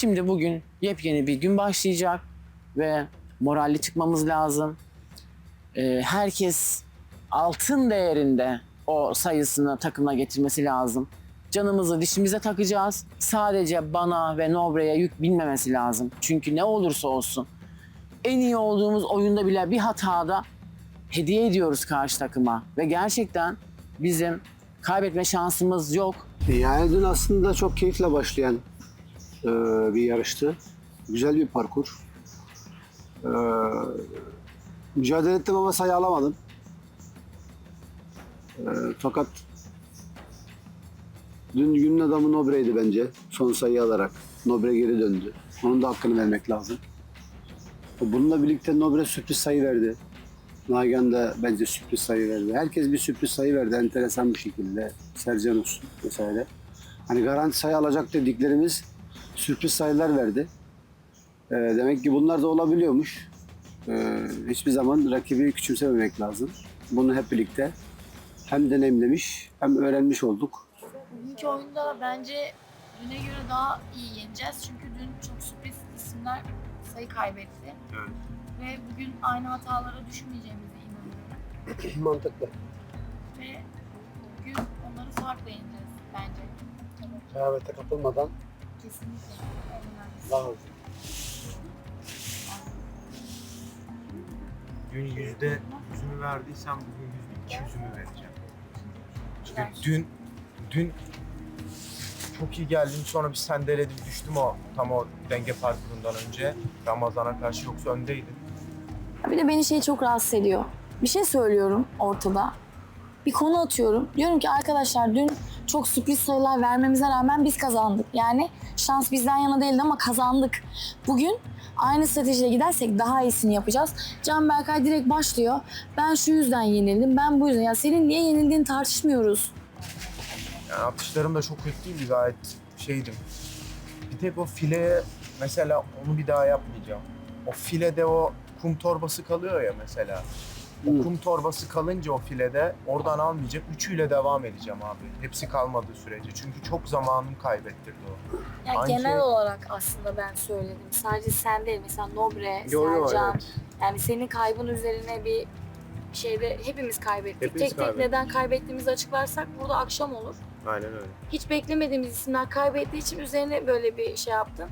Şimdi bugün yepyeni bir gün başlayacak ve moralli çıkmamız lazım. Ee, herkes altın değerinde o sayısını takımına getirmesi lazım. Canımızı dişimize takacağız. Sadece bana ve Nobre'ye yük binmemesi lazım. Çünkü ne olursa olsun en iyi olduğumuz oyunda bile bir hatada hediye ediyoruz karşı takıma. Ve gerçekten bizim kaybetme şansımız yok. Yani dün aslında çok keyifle başlayan e, bir yarıştı. Güzel bir parkur. E, mücadele ettim ama sayı alamadım. E, fakat dün günün adamı Nobre'ydi bence. Son sayı alarak. Nobre geri döndü. Onun da hakkını vermek lazım. Bununla birlikte Nobre sürpriz sayı verdi. Nagihan da bence sürpriz sayı verdi. Herkes bir sürpriz sayı verdi enteresan bir şekilde. Sercan olsun vesaire. Hani garanti sayı alacak dediklerimiz sürpriz sayılar verdi. Ee, demek ki bunlar da olabiliyormuş. Ee, hiçbir zaman rakibi küçümsememek lazım. Bunu hep birlikte hem deneyimlemiş hem öğrenmiş olduk. Bugünkü oyunda bence düne göre daha iyi yeneceğiz. Çünkü dün çok sürpriz isimler sayı kaybetti. Evet. Ve bugün aynı hatalara düşmeyeceğimize inanıyorum. Mantıklı. Ve bugün onları farkla yeneceğiz bence. Rehavete kapılmadan Kesinlikle. Hızlı. Dün yüzde yüzümü verdiysem bugün yüzde iki yüzümü vereceğim. Çünkü dün, dün çok iyi geldim sonra bir sendeledim düştüm o tam o denge parkurundan önce. Ramazan'a karşı yoksa öndeydim. Bir de beni şey çok rahatsız ediyor. Bir şey söylüyorum ortada. Bir konu atıyorum. Diyorum ki arkadaşlar dün çok sürpriz sayılar vermemize rağmen biz kazandık. Yani şans bizden yana değildi ama kazandık. Bugün aynı stratejiyle gidersek daha iyisini yapacağız. Can Berkay direkt başlıyor. Ben şu yüzden yenildim, ben bu yüzden. Ya senin niye yenildiğini tartışmıyoruz. Yani atışlarım da çok kötü değildi gayet şeydim. Bir tek o fileye mesela onu bir daha yapmayacağım. O filede o kum torbası kalıyor ya mesela. O kum torbası kalınca o filede oradan almayacak. Üçüyle devam edeceğim abi. Hepsi kalmadığı sürece. Çünkü çok zamanım kaybettirdi o. Ya Aynı genel olarak aslında ben söyledim. Sadece sen değil. Mesela Nobre, Yo, yo, Sercan. evet. Yani senin kaybın üzerine bir şeyde hepimiz kaybettik. Hepimiz tek tek kaybettik. neden kaybettiğimizi açıklarsak burada akşam olur. Aynen öyle. Hiç beklemediğimiz isimler kaybettiği için üzerine böyle bir şey yaptım.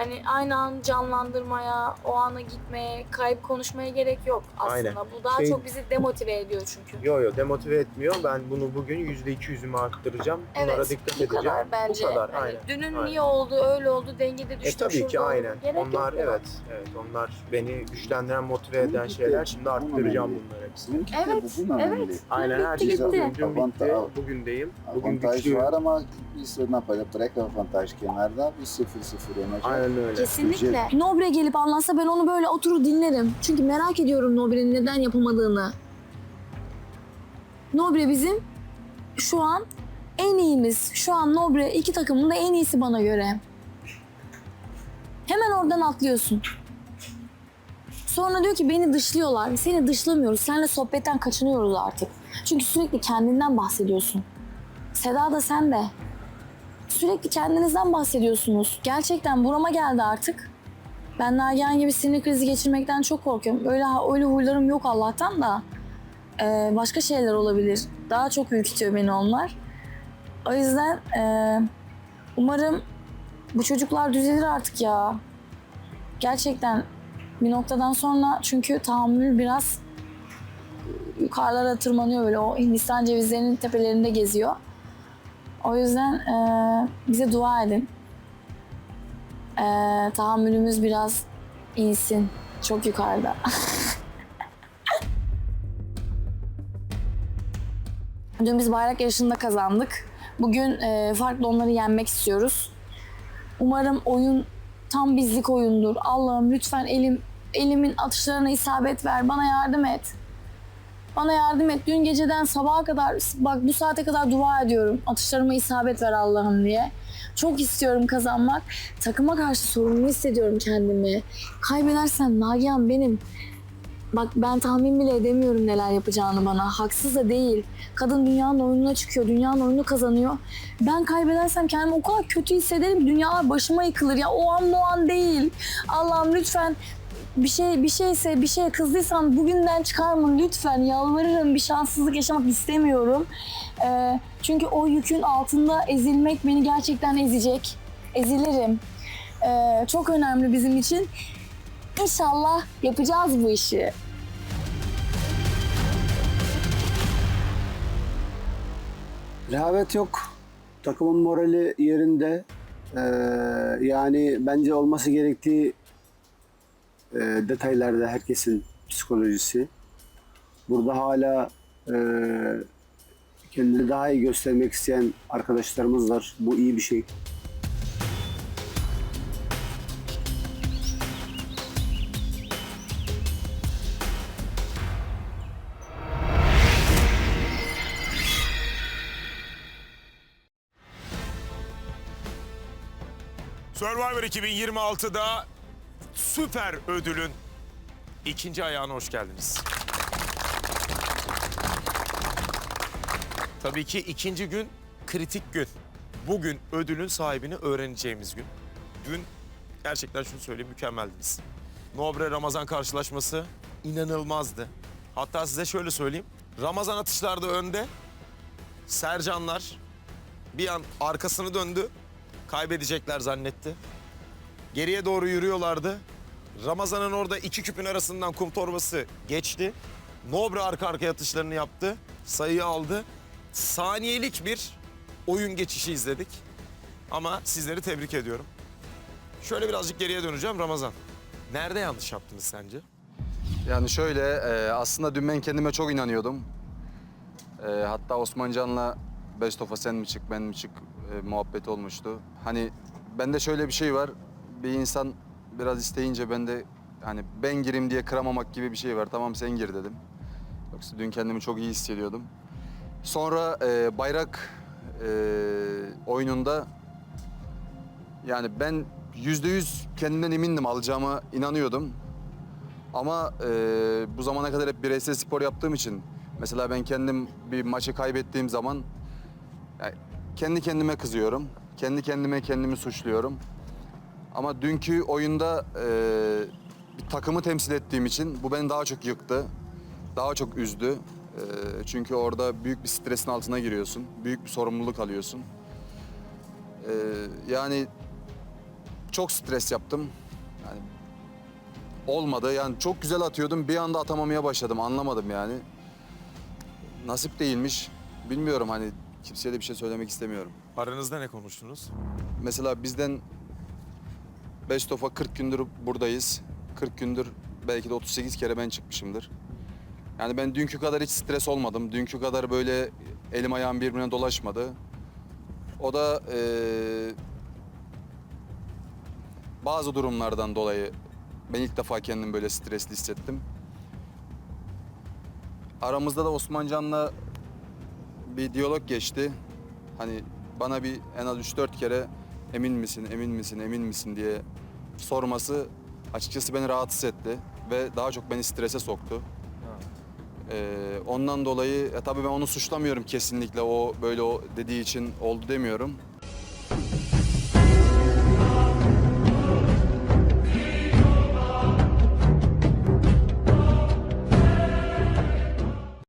Hani aynı an canlandırmaya, o ana gitmeye, kayıp konuşmaya gerek yok aslında. Aynen. Bu daha Şey- çok bizi demotive ediyor çünkü. Yo yo demotive etmiyor. Ben bunu bugün yüzde iki yüzümü arttıracağım. Bunlara Evet, dikkat bu edeceğim. kadar bence. Bu kadar Hani aynen. dünün aynen. niye oldu, öyle oldu, dengede E düştü, tabii ki aynen. Gerek onlar yok evet evet onlar beni güçlendiren, motive eden şeyler. Şimdi arttıracağım bunları hepsini. Evet, evet. Aynen her şey bugün, dün bitti. Bugündeyim. Bugün Avantaj güçlüyüm. var ama biz ne yapacağız? Direkt avantaj kenarda. Biz 0-0 yeneceğiz. Aynen öyle. Kesinlikle. Nobre gelip anlatsa ben onu böyle oturur dinlerim. Çünkü merak ediyorum Nobre'nin neden yapamadığını. Nobre bizim şu an en iyimiz. Şu an Nobre iki takımın da en iyisi bana göre. Hemen oradan atlıyorsun. Sonra diyor ki beni dışlıyorlar. Seni dışlamıyoruz. Seninle sohbetten kaçınıyoruz artık. Çünkü sürekli kendinden bahsediyorsun. Seda da sen de. Sürekli kendinizden bahsediyorsunuz. Gerçekten burama geldi artık. Ben Nagihan gibi sinir krizi geçirmekten çok korkuyorum. Öyle öyle huylarım yok Allah'tan da. Ee, başka şeyler olabilir. Daha çok ürkütüyor beni onlar. O yüzden e, umarım bu çocuklar düzelir artık ya. Gerçekten bir noktadan sonra çünkü tahammül biraz yukarılara tırmanıyor böyle. O Hindistan cevizlerinin tepelerinde geziyor. O yüzden e, bize dua edin. E, tahammülümüz biraz insin. Çok yukarıda. Dün biz bayrak yarışında kazandık. Bugün e, farklı onları yenmek istiyoruz. Umarım oyun tam bizlik oyundur. Allah'ım lütfen elim elimin atışlarına isabet ver. Bana yardım et. Bana yardım et. Dün geceden sabaha kadar bak bu saate kadar dua ediyorum. Atışlarıma isabet ver Allah'ım diye. Çok istiyorum kazanmak. Takıma karşı sorumlu hissediyorum kendimi. Kaybedersem Nagihan benim Bak ben tahmin bile edemiyorum neler yapacağını bana. Haksız da değil. Kadın dünyanın oyununa çıkıyor, dünyanın oyunu kazanıyor. Ben kaybedersem kendimi o kadar kötü hissederim. Dünya başıma yıkılır ya. O an o an değil. Allah'ım lütfen bir şey bir şeyse bir şeye kızdıysam bugünden çıkarmın lütfen yalvarırım bir şanssızlık yaşamak istemiyorum. Ee, çünkü o yükün altında ezilmek beni gerçekten ezecek. Ezilirim. Ee, çok önemli bizim için. İnşallah yapacağız bu işi. Rehavet yok. Takımın morali yerinde. Ee, yani bence olması gerektiği e, detaylarda herkesin psikolojisi. Burada hala e, kendini daha iyi göstermek isteyen arkadaşlarımız var. Bu iyi bir şey. Survivor 2026'da süper ödülün ikinci ayağına hoş geldiniz. Tabii ki ikinci gün kritik gün. Bugün ödülün sahibini öğreneceğimiz gün. Dün gerçekten şunu söyleyeyim mükemmeldiniz. Nobre Ramazan karşılaşması inanılmazdı. Hatta size şöyle söyleyeyim. Ramazan atışlarda önde. Sercanlar bir an arkasını döndü. Kaybedecekler zannetti. Geriye doğru yürüyorlardı. Ramazan'ın orada iki küpün arasından kum torbası geçti. Nobre arka arkaya atışlarını yaptı. Sayıyı aldı. Saniyelik bir oyun geçişi izledik. Ama sizleri tebrik ediyorum. Şöyle birazcık geriye döneceğim Ramazan. Nerede yanlış yaptınız sence? Yani şöyle, e, aslında dün ben kendime çok inanıyordum. E, hatta Osmancan'la best of'a sen mi çık, ben mi çık e, muhabbeti olmuştu. Hani bende şöyle bir şey var, bir insan biraz isteyince ben de hani ben gireyim diye kıramamak gibi bir şey var. Tamam sen gir dedim. Yoksa dün kendimi çok iyi hissediyordum. Sonra e, bayrak e, oyununda yani ben yüzde yüz kendimden emindim, alacağıma inanıyordum. Ama e, bu zamana kadar hep bireysel spor yaptığım için mesela ben kendim bir maçı kaybettiğim zaman yani kendi kendime kızıyorum. Kendi kendime kendimi suçluyorum. Ama dünkü oyunda e, bir takımı temsil ettiğim için bu beni daha çok yıktı. Daha çok üzdü. E, çünkü orada büyük bir stresin altına giriyorsun. Büyük bir sorumluluk alıyorsun. E, yani çok stres yaptım. Yani olmadı. Yani çok güzel atıyordum. Bir anda atamamaya başladım. Anlamadım yani. Nasip değilmiş. Bilmiyorum hani kimseye de bir şey söylemek istemiyorum. Aranızda ne konuştunuz? Mesela bizden Best of'a 40 gündür buradayız. 40 gündür belki de 38 kere ben çıkmışımdır. Yani ben dünkü kadar hiç stres olmadım. Dünkü kadar böyle elim ayağım birbirine dolaşmadı. O da eee, bazı durumlardan dolayı ben ilk defa kendimi böyle stresli hissettim. Aramızda da Osmancan'la bir diyalog geçti. Hani bana bir en az 3-4 kere emin misin, emin misin, emin misin diye sorması açıkçası beni rahatsız etti ve daha çok beni strese soktu. Ee, ondan dolayı e, tabii ben onu suçlamıyorum kesinlikle o böyle o dediği için oldu demiyorum.